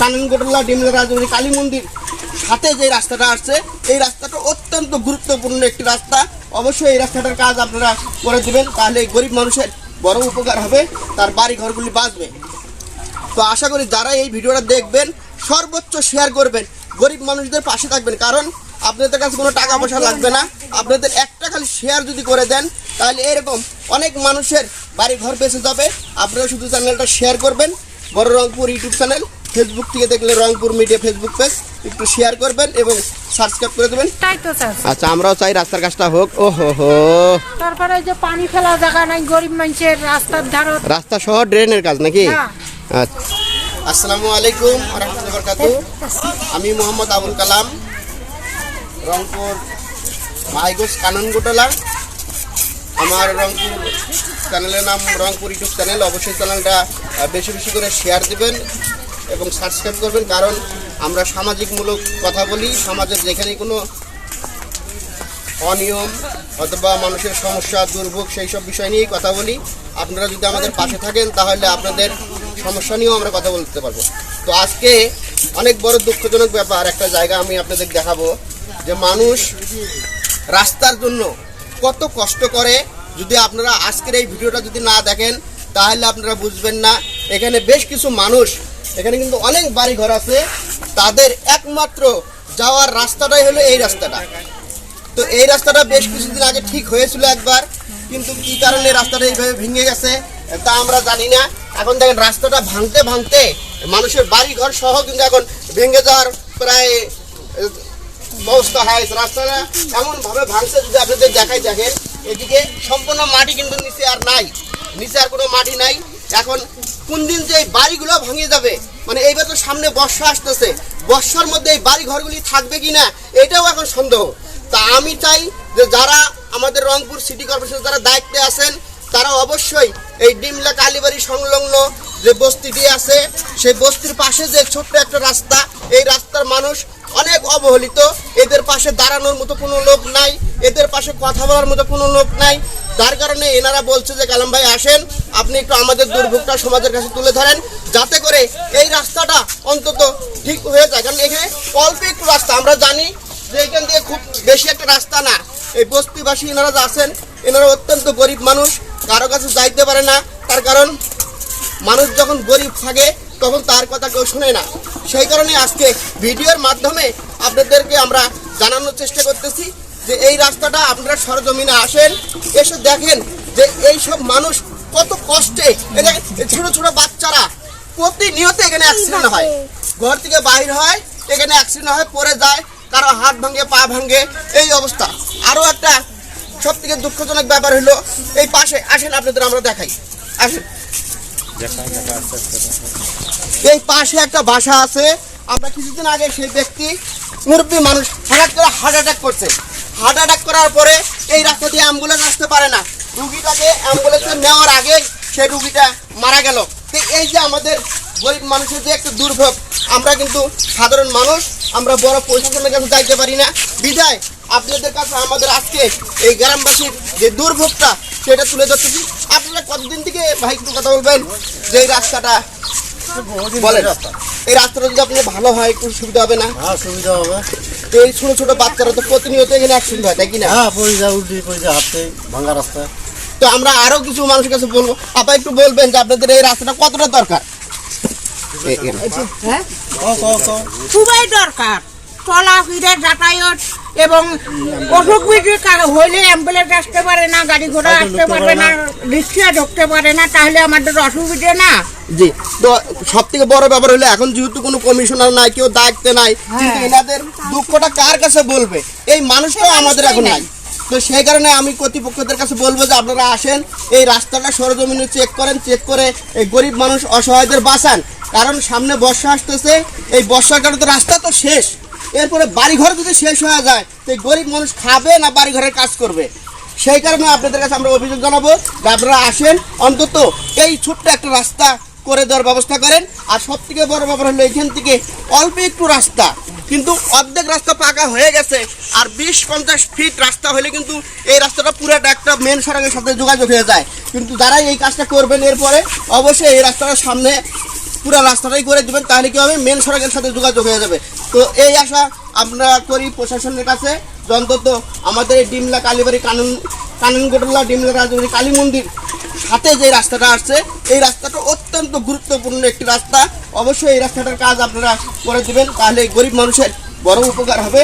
কাননগোটলা ডিমলা রাজবাড়ি কালী মন্দির সাথে যে রাস্তাটা আসছে, এই রাস্তাটা অত্যন্ত গুরুত্বপূর্ণ একটি রাস্তা। অবশ্যই এই রাস্তাটার কাজ আপনারা করে দিবেন, তাহলে গরিব মানুষের বড় উপকার হবে, তার বাড়ি ঘরগুলি বাঁচবে। তো আশা করি যারা এই ভিডিওটা দেখবেন, সর্বোচ্চ শেয়ার করবেন, গরিব মানুষদের পাশে থাকবেন। কারণ আপনাদের কাছে কোনো টাকা পয়সা লাগবে না, আপনাদের একটা খালি শেয়ার যদি করে দেন, তাহলে এরকম অনেক মানুষের বাড়ি ঘর বেঁচে যাবে। আপনারা শুধু চ্যানেলটা শেয়ার করবেন, বড় রংপুর ইউটিউব চ্যানেল ফেসবুক থেকে দেখলে রংপুর মিডিয়া ফেসবুক পেজ একটু শেয়ার করবেন এবং সাবস্ক্রাইব করে দেবেন। তাই তো স্যার। আচ্ছা আমরাও চাই রাস্তার কাজটা হোক। ও হো। হো তারপরে ওই যে পানি ফেলা জায়গা নাই গরিব মানুষের রাস্তার ধারত। রাস্তা সহ ড্রেনের কাজ নাকি? হ্যাঁ। আচ্ছা। আসসালামু আলাইকুম রহমতুল্লাহ বরকাতু আমি মোহাম্মদ আবুল কালাম রংপুর মাইগোস কাননগোটলা। আমার রংপুর চ্যানেলের নাম রংপুর ইউটিউব চ্যানেল অবশ্যই চ্যানেলটা আহ, বেশি বেশি করে শেয়ার দিবেন। এবং সাবস্ক্রাইব করবেন, কারণ আমরা সামাজিকমূলক কথা বলি, সমাজের যেখানে কোনো অনিয়ম অথবা মানুষের সমস্যা, দুর্ভোগ সেই সব বিষয় নিয়েই কথা বলি। আপনারা যদি আমাদের পাশে থাকেন, তাহলে আপনাদের সমস্যা নিয়েও আমরা কথা বলতে পারব। তো আজকে অনেক বড় দুঃখজনক ব্যাপার, একটা জায়গা আমি আপনাদের দেখাবো, যে মানুষ রাস্তার জন্য কত কষ্ট করে। যদি আপনারা আজকের এই ভিডিওটা যদি না দেখেন, তাহলে আপনারা বুঝবেন না, এখানে বেশ কিছু মানুষ এখানে কিন্তু অনেক বাড়ি ঘর আছে। তাদের একমাত্র যাওয়ার রাস্তাটাই হলো এই রাস্তাটা। তো এই রাস্তাটা বেশ কিছুদিন আগে ঠিক হয়েছিল একবার, কিন্তু কি কারণে রাস্তাটা এইভাবে ভেঙে গেছে, তা আমরা জানি না। এখন দেখেন রাস্তাটা ভাঙতে ভাঙতে মানুষের বাড়ি ঘর সহ কিন্তু এখন ভেঙে যাওয়ার প্রায় অবস্থা হয়েছে রাস্তাটা এমন ভাবে ভাঙছে যদি আপনাদের দেখাই দেখেন, এদিকে সম্পূর্ণ মাটি কিন্তু নিচে আর নাই। নিচে আর কোনো মাটি নাই। এখন কোন দিন যে এই বাড়িগুলো ভেঙে যাবে? মানে এইবার তো সামনে বর্ষা আসতেছে। বর্ষার মধ্যে এই বাড়ি ঘরগুলি থাকবে কিনা, এটাও এখন সন্দেহ। তা আমি চাই যে যারা আমাদের রংপুর সিটি কর্পোরেশন যারা দায়িত্বে আছেন, তারা অবশ্যই এই ডিমলা কালীবাড়ি সংলগ্ন যে বস্তিটি আছে, সেই বস্তির পাশে যে ছোট্ট একটা রাস্তা, এই রাস্তার মানুষ অনেক অবহেলিত। এদের পাশে দাঁড়ানোর মতো কোনো লোক নাই, এদের পাশে কথা বলার মতো কোনো লোক নাই। তার কারণে এনারা বলছে যে, কালাম ভাই আসেন, আপনি একটু আমাদের দুর্ভোগটা সমাজের কাছে তুলে ধরেন, যাতে করে এই রাস্তাটা অন্তত ঠিক হয়ে যায়। কারণ এখানে অল্প একটু রাস্তা, আমরা জানি যে এখান দিয়ে খুব বেশি একটা রাস্তা না। এই বস্তিবাসী এনারা যে আছেন, এনারা অত্যন্ত গরিব মানুষ, কারও কাছে যাইতে পারে না। তার কারণ, মানুষ যখন গরিব থাকে, তখন তার কথা কেউ শোনে না। সেই কারণে আজকে ভিডিওর মাধ্যমে আপনাদেরকে আমরা জানানোর চেষ্টা করতেছি। যে এই রাস্তাটা আপনারা সরজমিনে আসেন এসে দেখেন যে এই সব মানুষ কত কষ্টে। ছোট ছোট বাচ্চারা প্রতিনিয়ত এখানে অ্যাক্সিডেন্ট হয়। ঘর থেকে বাইর হয় এখানে অ্যাক্সিডেন্ট হয় পড়ে যায় কারও হাত ভাঙে পা ভাঙে এই অবস্থা। আরও একটা সব থেকে দুঃখজনক ব্যাপার হলো এই পাশে আসেন আপনাদের আমরা দেখাই। আসেন। এই পাশে একটা বাসা আছে। আমরা কিছুদিন আগে সেই ব্যক্তি মুরব্বী মানুষ হঠাৎ করে হার্ট অ্যাটাক করছে। হার্ট অ্যাটাক করার পরে এই রাস্তা দিয়ে অ্যাম্বুলেন্স আসতে পারে না। রুগীটাকে অ্যাম্বুলেন্সে নেওয়ার আগে সেই রুগীটা মারা গেল। তো এই যে আমাদের গরিব মানুষের যে একটা দুর্ভোগ আমরা কিন্তু সাধারণ মানুষ আমরা বড় প্রশাসনের কাছে যাইতে পারি না। বিদায় আপনাদের কাছে আমাদের আজকে এই গ্রামবাসীর যে দুর্ভোগটা সেটা তুলে ধরতেছি। আপনারা কতদিন থেকে ভাই একটু কথা বলবেন? যে এই রাস্তাটা বলেন। এই রাস্তাটা যদি আপনি ভালো হয় একটু সুবিধা হবে না? হ্যাঁ সুবিধা হবে। তো এই ছোট ছোট বাচ্চারা তো প্রতিনিয়ত এখানে অ্যাক্সিডেন্ট হয় তাই কি না হ্যাঁ পড়ে যায় উল্টি পড়ে যায় হাঁটতে ভাঙা রাস্তা তো আমরা আরও কিছু মানুষের কাছে বলব। আপা একটু বলবেন যে আপনাদের এই রাস্তাটা কতটা দরকার? হ্যাঁ। খুবই দরকার। চলা ফিরে যাতায়াত এবং অসুখ বিসুখ হইলে অ্যাম্বুলেন্স আসতে পারে না গাড়ি ঘোড়া আসতে পারবে পারে না না। রিক্সা ঢুকতে পারে না তাহলে আমাদের অসুবিধে না। জি তো সব থেকে বড় ব্যাপার হলো এখন যেহেতু কোনো কমিশনার নাই কেউ দায়িত্বে নাই কিন্তু এনাদের দুঃখটা কার কাছে বলবে? এই মানুষটাও আমাদের এখন নাই। তো সেই কারণে আমি কর্তৃপক্ষদের কাছে বলব যে আপনারা আসেন এই রাস্তাটা সরজমিনে চেক করেন চেক করে এই গরিব মানুষ অসহায়দের বাঁচান। কারণ সামনে বর্ষা আসতেছে এই বর্ষার কারণে তো রাস্তা তো শেষ। এরপরে বাড়িঘর যদি শেষ হয়ে যায়, তো গরিব মানুষ খাবে না বাড়িঘরের কাজ করবে? সেই কারণে আপনাদের কাছে আমরা অভিযোগ জানাব যে আপনারা আসেন, অন্তত এই ছোট্ট একটা রাস্তা করে দেওয়ার ব্যবস্থা করেন। আর সব থেকে বড় ব্যাপার হলো এখান থেকে অল্প একটু রাস্তা, কিন্তু অর্ধেক রাস্তা পাকা হয়ে গেছে, আর বিশ পঞ্চাশ ফিট রাস্তা হলে কিন্তু এই রাস্তাটা পুরোটা একটা মেন সড়কের সাথে যোগাযোগ হয়ে যায়। কিন্তু যারা এই কাজটা করবেন এরপরে, অবশ্যই এই রাস্তাটার সামনে পুরো রাস্তাটাই করে দিবেন, তাহলে কি হবে? মেন সড়কের সাথে যোগাযোগ হয়ে যাবে। তো এই আশা আমরা করি প্রশাসনের কাছে। অন্তত আমাদের ডিমলা কালীবাড়ি কানুন কানুনগোটলা ডিমলা কালীবাড়ি কালী মন্দির সাথে যে রাস্তাটা আসছে, এই রাস্তাটা অত্যন্ত গুরুত্বপূর্ণ একটি রাস্তা। অবশ্যই এই রাস্তাটার কাজ আপনারা করে দেবেন, তাহলে গরিব মানুষের বড় উপকার হবে।